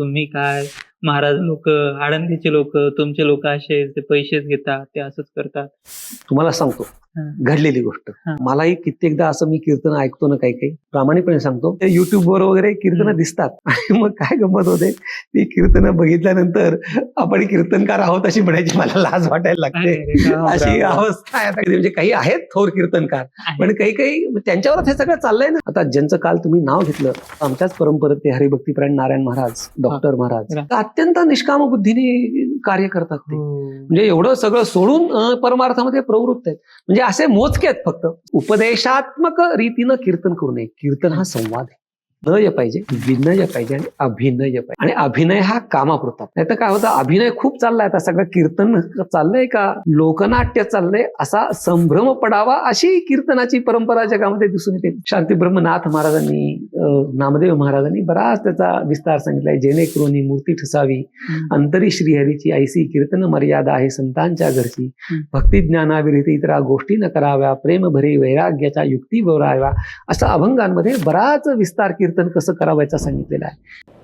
तुम्ही काय महाराज लोक आळंदीचे लोक तुमचे लोक असे ते पैसेच घेतात ते असंच करतात? तुम्हाला सांगतो. घडलेली गोष्ट. मलाही कित्येकदा असं मी कीर्तन ऐकतो ना काही काही. प्रामाणिकपणे सांगतो. ते युट्यूबवर वगैरे कीर्तन. दिसतात. आणि मग काय गंमत होते ती कीर्तनं बघितल्यानंतर आपण कीर्तनकार आहोत अशी म्हणायची मला लाज वाटायला लागते. अशी. अवस्था आहे. म्हणजे काही आहेत थोर कीर्तनकार. पण काही काही त्यांच्यावरच हे सगळं चाललंय ना. आता ज्यांचं काल तुम्ही नाव घेतलं आमच्याच परंपरेत ते हरिभक्तीप्राण नारायण महाराज डॉक्टर महाराज अत्यंत निष्काम बुद्धीने कार्य करतात ते. म्हणजे एवढं सगळं सोडून परमार्थामध्ये प्रवृत्त आहेत. म्हणजे असे मोजके आहेत फक्त. उपदेशात्मक रीतीनं कीर्तन करू नये. कीर्तन हा संवाद आहे. नय पाहिजे विनय पाहिजे आणि अभिनय पाहिजे. आणि अभिनय हा कामापुरता. नाही तर काय होतं अभिनय खूप चाललाय आता सगळं कीर्तन चाललंय का? लोकनाट्य चाललंय असा संभ्रम पडावा अशी कीर्तनाची परंपरा जगामध्ये दिसून येते. शांती ब्रह्मनाथ महाराजांनी नामदेव महाराजांनी बराच त्याचा विस्तार सांगितलाय. जेणेकरून ही मूर्ती ठसावी. अंतरी श्रीहरीची ऐसी कीर्तन मर्यादा आहे संतांच्या घरची. भक्ती ज्ञानाविरहित इतरा गोष्टी न कराव्या प्रेम भरी वैराग्याच्या युक्ती बोराव्या असा अभंगांमध्ये बराच विस्तार कीर्तन कसं करावायचं सांगितलेलं आहे.